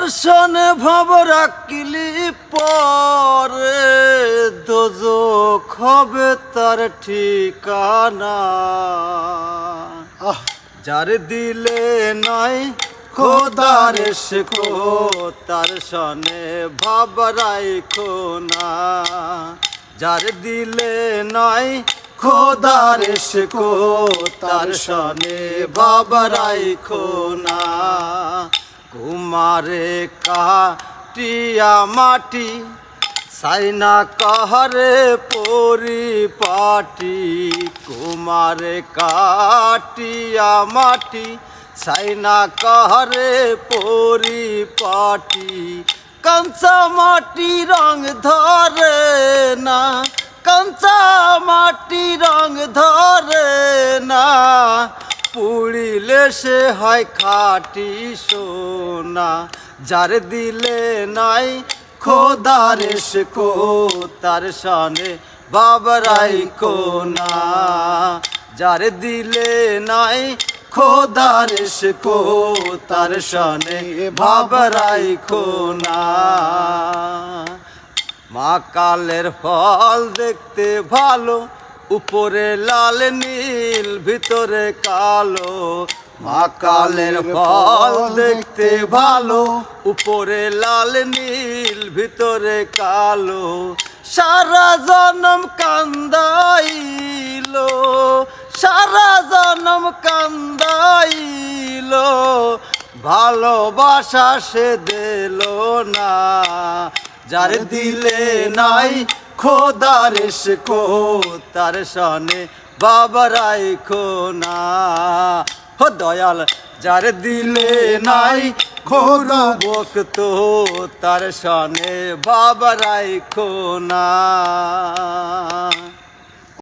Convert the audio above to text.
তার সনে ভাব পরে দোজক হবে তার ঠিকানা। যার দিলে নাই খোদার শেখো তার সনে ভাব রাইখো না। যার দিলে নাই খোদার শেখো তার সনে ভাব রাইখো না কাটিয়া মাটি, সাইনা কাহারে পরিপাটি, কুমারে কাটিয়া মাটি, সাইনা কাহারে পরিপাটি, কাঞ্চা মাটি রং ধরে না, কাঞ্চা মাটি রং ধরে না। পুড়িলে সে হয় খাটি সোনা, যার দিলে নাই খোদার কো তার সনে বাবরাই কোনা। যার দিলে নাই খোদার কো তার সনে বাবরাই কোনা। মা কালের ফল দেখতে ভালো উপরে লাল নীল ভিতরে কালো। মা কালের ফল দেখতে ভালো। উপরে লাল নীল ভিতরে কালো। সারা জনম কান্দাইলো। সারা জনম কান্দাইলো। ভালোবাসা সে দিল না। যার দিলে নাই খোদার কো তার সনে বাবারাই না। হো দয়াল, যার দিলে নাই খোদা তো তার সনে বাবারাই না।